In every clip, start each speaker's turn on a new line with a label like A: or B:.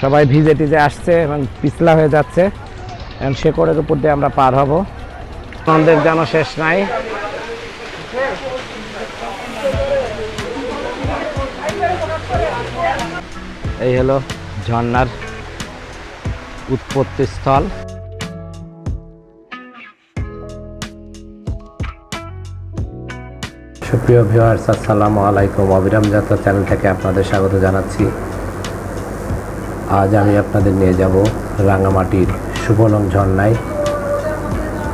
A: সবাই ভিজে টিজে আসছে এবং পিছলা হয়ে যাচ্ছে। এবং শেকড়ের উপর দিয়ে আমরা পার হব। আনন্দের যেন শেষ নাই। এই হলো ঝর্নার উৎপত্তি স্থল।
B: সুপ্রিয় ভিউয়ার্স, আসসালামু আলাইকুম। অবিরাম যাত্রা চ্যানেল থেকে আপনাদের স্বাগত জানাচ্ছি। আজ আমি আপনাদের নিয়ে যাব রাঙামাটির শুভলং ঝর্ণায়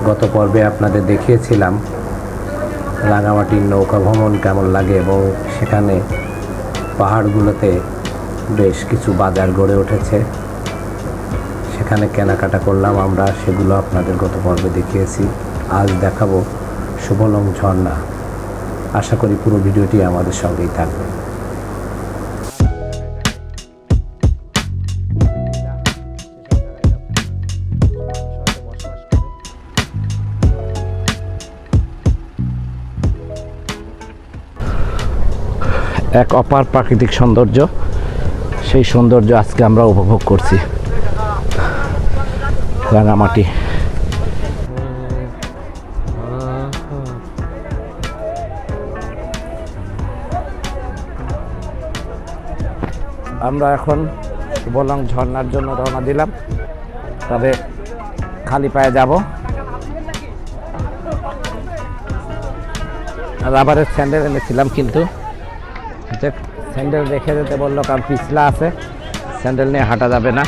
B: গত পর্বে আপনাদের দেখিয়েছিলাম রাঙামাটির নৌকা ভ্রমণ কেমন লাগে এবং সেখানে পাহাড়গুলোতে বেশ কিছু বাজার গড়ে উঠেছে। সেখানে কেনাকাটা করলাম আমরা, সেগুলো আপনাদের গত পর্বে দেখিয়েছি। আজ দেখাবো শুভলং ঝর্ণা আশা করি পুরো ভিডিওটি আমাদের সঙ্গেই থাকবে।
A: এক অপার প্রাকৃতিক সৌন্দর্য। সেই সৌন্দর্য আজকে আমরা উপভোগ করছি। রাঙামাটি। আমরা এখন বললাম ঝর্নার জন্য রওনা দিলাম। তবে খালি পায়ে যাব। রাবারের স্যান্ডেল এনেছিলাম কিন্তু স্যান্ডেল রেখে যেতে বলল, কারণ পিছলা আছে, স্যান্ডেল নিয়ে হাঁটা যাবে না।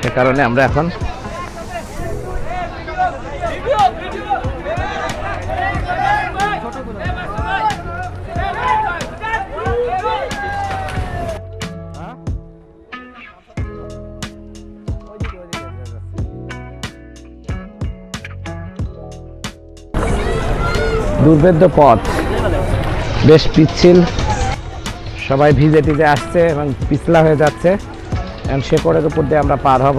A: সে কারণে আমরা এখন দুর্ভেদ্য পথ। বেশ পিচ্ছিল। সবাই ভিজে টিজে আসছে এবং পিছলা হয়ে যাচ্ছে। এবং শেকড়ের উপর দিয়ে আমরা পার হব।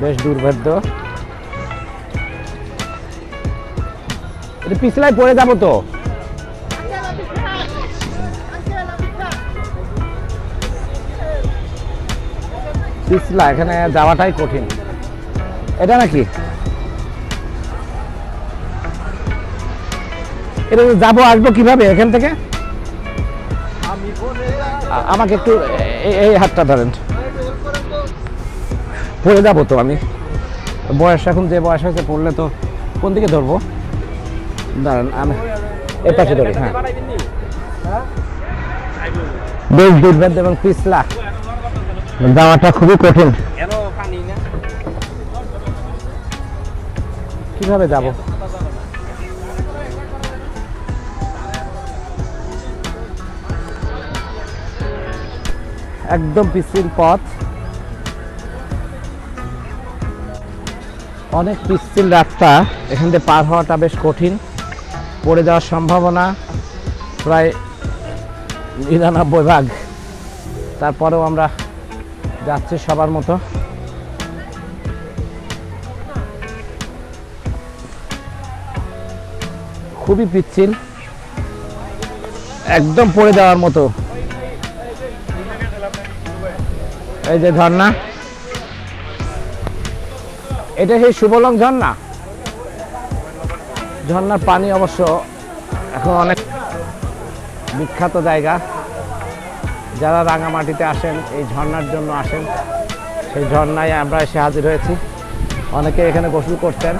A: বেশ দুর্ভেদ্য। পিছলায় পড়ে যাব তো? পিছলা, এখানে যাওয়াটাই কঠিন। এটা নাকি? এটা যাব আসব কীভাবে? এখান থেকে? আমাকে একটু এই হাতটা ধরেন। পড়ে যাব তো আমি। বয়স এখন যে বয়স হয়েছে, পড়লে তো কোন দিকে ধরবো? দাঁড়ান, আমি এই পাশে ধরি হ্যাঁ। বেশ দুর্ভেদ্য এবং পিছলা। যাওয়াটা খুবই কঠিন। কীভাবে যাব? একদম পিচ্ছিল পথ। অনেক পিচ্ছিল রাস্তা। এখান থেকে পার হওয়াটা বেশ কঠিন। পড়ে যাওয়ার সম্ভাবনা প্রায় নিরানব্বই ভাগ। তারপরেও আমরা যাচ্ছি সবার মতো। খুবই পিচ্ছিল একদম পড়ে যাওয়ার মতো। এই যে ঝর্ণা। এটা সেই সুবলং ঝর্ণা। ঝর্ণার পানি অবশ্য এখন অনেক বিখ্যাত জায়গা। যারা রাঙামাটিতে আসেন, এই ঝর্ণার জন্য আসেন, সেই ঝর্ণায় আমরা এসে হাজির হয়েছি। অনেকে এখানে গোসল করছেন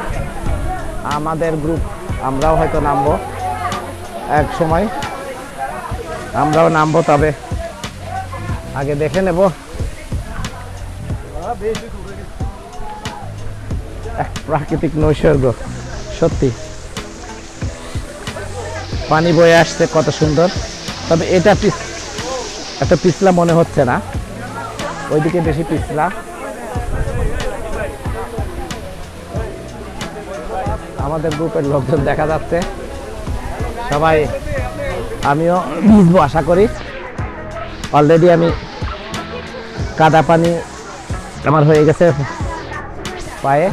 A: আমাদের গ্রুপ আমরাও হয়তো নামবো। এক সময় আমরাও নামবো তবে। আগে দেখে নেব। প্রাকৃতিক নৈসর্গ, সত্যি। পানি বয়ে আসছে, কত সুন্দর। তবে এটা পিছ একটা পিছলা মনে হচ্ছে না। ওইদিকে বেশি পিছলা। আমাদের গ্রুপের লোকজন দেখা যাচ্ছে। সবাই, আমিও ভিজবো আশা করি। অলরেডি আমি কাদা পানি আমার হয়ে গেছে পায়ে।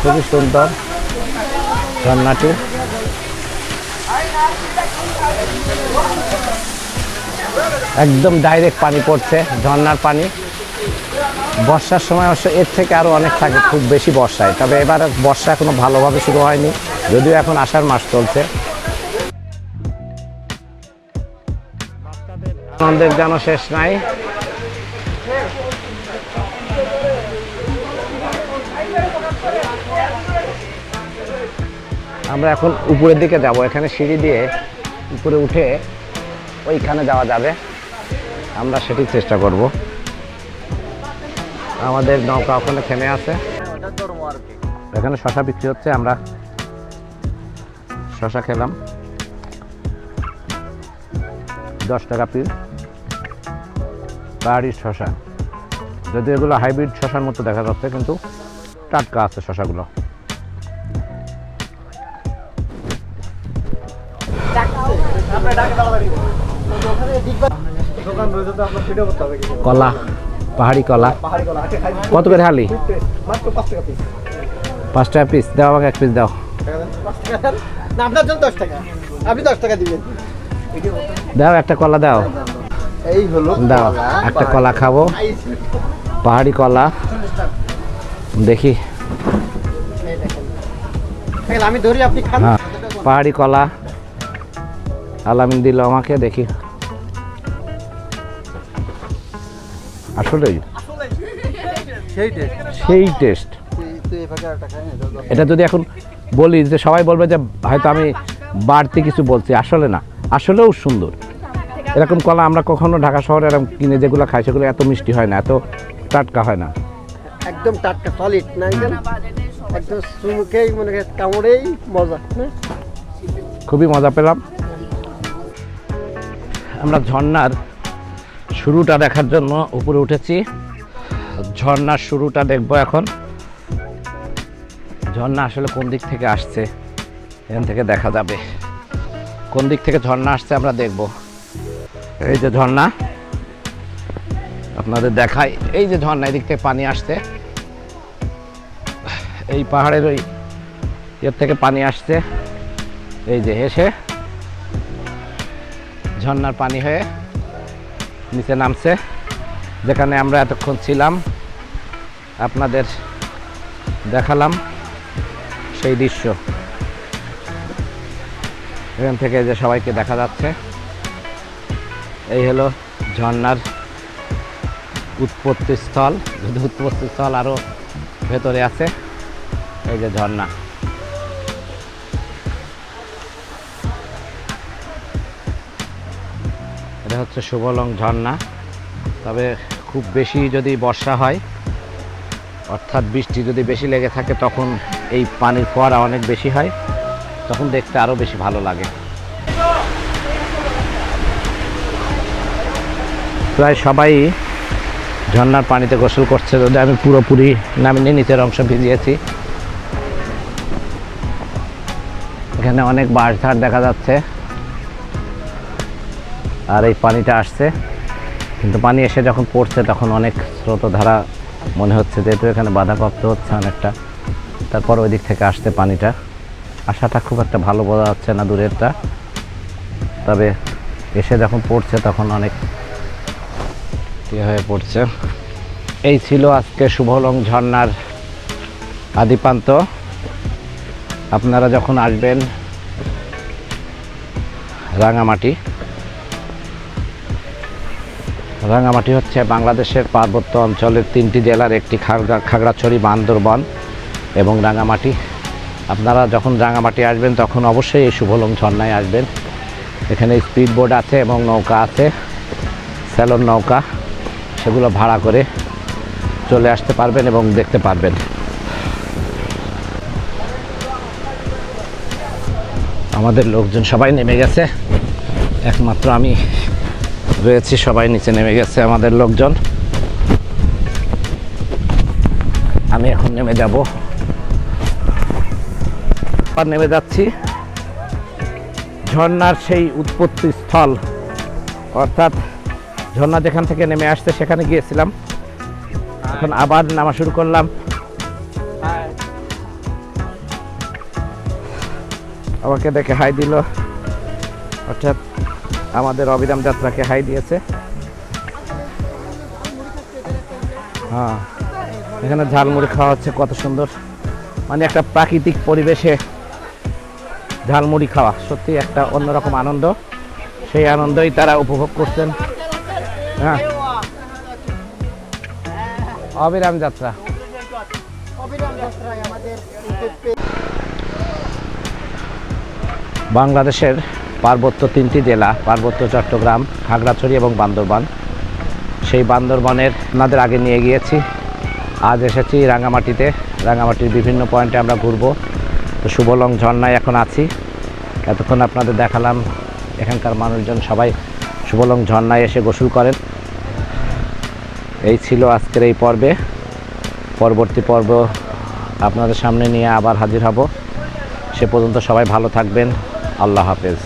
A: খুবই সুন্দর ঝর্ণাটি একদম ডাইরেক্ট পানি পড়ছে, ঝর্নার পানি। বর্ষার সময় অবশ্য এর থেকে আরও অনেক থাকে, খুব বেশি বর্ষায় তবে এবার বর্ষা এখনও ভালোভাবে শুরু হয়নি, যদিও এখন আষাঢ় মাস চলছে। আনন্দের যেন শেষ নাই। আমরা এখন উপরের দিকে যাব। এখানে সিঁড়ি দিয়ে উপরে উঠে ওইখানে যাওয়া যাবে। আমরা সেটি চেষ্টা করব। আমাদের নৌকা ওখানে থেমে আছে। এখানে শশা বিক্রি হচ্ছে, আমরা শশা খেলাম। দশ টাকা পিস। পাহাড়ির শশা। যদি এগুলো হাইব্রিড শশার মতো দেখা যাচ্ছে, কিন্তু টাটকা আছে শশাগুলো। কলা পাহাড়ি কলা।
C: আচ্ছা
A: কত করে হালি?
C: পাঁচ টাকা পিস
A: দাও আমাকে এক পিস দাও।
C: আপনার জন্য দশ টাকা। আপনি দশ টাকা দিবেন।
A: দাও একটা কলা দাও।
C: এই হলো
A: দাও একটা কলা খাব। পাহাড়ি কলা। দেখি।
C: আমি ধরি আপনি খান।
A: হ্যাঁ পাহাড়ি কলা। আলামিন দিল আমাকে দেখি। আসলে
C: সেই টেস্ট।
A: এটা যদি এখন বলি যে সবাই বলবে যে হয়তো আমি বাড়তি কিছু বলছি আসলে না। আসলেও সুন্দর। এরকম কলা আমরা কখনো ঢাকা শহরে এরকম কিনে যেগুলো খাই সেগুলো এত মিষ্টি হয় না এত টাটকা হয় না।
C: একদম টাটকা সলিড না একদম একদম চুমুকেই মনে হয় কামড়েই মজা
A: খুবই মজা পেলাম। আমরা ঝর্ণার শুরুটা দেখার জন্য উপরে উঠেছি। ঝর্ণার শুরুটা দেখব এখন। ঝর্ণা আসলে কোন দিক থেকে আসছে, এখান থেকে দেখা যাবে। কোন দিক থেকে ঝর্ণা আসছে আমরা দেখব। এই যে ঝর্ণা, আপনাদের দেখাই। এই যে ঝর্ণা, এদিক থেকে পানি আসছে। এই পাহাড়ের ওই এর থেকে পানি আসছে। এই যে এসে ঝর্ণার পানি হয়ে নিচে নামছে, যেখানে আমরা এতক্ষণ ছিলাম। আপনাদের দেখালাম সেই দৃশ্য। এখান থেকে যে সবাইকে দেখা যাচ্ছে, এই হলো ঝর্ণার উৎপত্তি স্থল যদি উৎপত্তি স্থল আরও ভেতরে আছে, এই যে ঝর্ণা। এটা হচ্ছে সুবলং ঝর্ণা। তবে খুব বেশি যদি বর্ষা হয়, অর্থাৎ বৃষ্টি যদি বেশি লেগে থাকে, তখন এই পানির ফোয়ারা অনেক বেশি হয়, তখন দেখতে আরও বেশি ভালো লাগে। প্রায় সবাই ঝর্নার পানিতে গোসল করছে, যদি আমি পুরোপুরি নামিনি নিচের অংশ ভিজিয়েছি। এখানে অনেক বাঁশঝাড় দেখা যাচ্ছে। আর এই পানিটা আসছে। কিন্তু পানি এসে যখন পড়ছে তখন অনেক স্রোতধারা মনে হচ্ছে, যেহেতু এখানে বাধাপ্রাপ্ত হচ্ছে অনেকটা। তারপর ওই দিক থেকে আসছে পানিটা। আসাটা খুব একটা ভালো বোঝা যাচ্ছে না দূরেরটা। তবে এসে যখন পড়ছে তখন অনেক ইয়ে হয়ে পড়ছে। এই ছিল আজকে শুভলং ঝর্ণার আদিপান্ত। আপনারা যখন আসবেন রাঙামাটি রাঙামাটি হচ্ছে বাংলাদেশের পার্বত্য অঞ্চলের তিনটি জেলার একটি খাগড়া, খাগড়াছড়ি, বান্দরবন এবং রাঙামাটি। আপনারা যখন রাঙামাটি আসবেন, তখন অবশ্যই এই শুভলং ঝর্ণায় আসবেন। এখানে স্পিড বোর্ড আছে এবং নৌকা আছে, স্যালন নৌকা। সেগুলো ভাড়া করে চলে আসতে পারবেন এবং দেখতে পারবেন। আমাদের লোকজন সবাই নেমে গেছে। একমাত্র আমি। রয়েছি, সবাই নিচে নেমে গেছে আমাদের লোকজন। আমি এখন নেমে যাব। আবার নেমে যাচ্ছি। ঝর্নার সেই উৎপত্তি স্থল। অর্থাৎ ঝর্ণা যেখান থেকে নেমে আসতে সেখানে গিয়েছিলাম। এখন আবার নামা শুরু করলাম। আমাকে দেখে হাই দিল। অর্থাৎ আমাদের অবিরাম যাত্রাকে হাই দিয়েছে। হ্যাঁ এখানে ঝালমুড়ি খাওয়া হচ্ছে, কত সুন্দর। মানে একটা প্রাকৃতিক পরিবেশে ঝালমুড়ি খাওয়া, সত্যি একটা অন্যরকম আনন্দ। সেই আনন্দই তারা উপভোগ করছেন। হ্যাঁ অবিরাম যাত্রা। বাংলাদেশের পার্বত্য তিনটি জেলা, পার্বত্য চট্টগ্রাম, খাগড়াছড়ি এবং বান্দরবান। সেই বান্দরবানের আপনাদের আগে নিয়ে গিয়েছি। আজ এসেছি রাঙামাটিতে। রাঙামাটির বিভিন্ন পয়েন্টে আমরা ঘুরবো। তো শুভলং ঝর্ণায় এখন আছি। এতক্ষণ আপনাদের দেখালাম এখানকার মানুষজন সবাই শুভলং ঝর্ণায় এসে গোসল করেন। এই ছিল আজকের এই পর্বে। পরবর্তী পর্ব আপনাদের সামনে নিয়ে আবার হাজির হব। সে পর্যন্ত সবাই ভালো থাকবেন। আল্লাহ হাফেজ।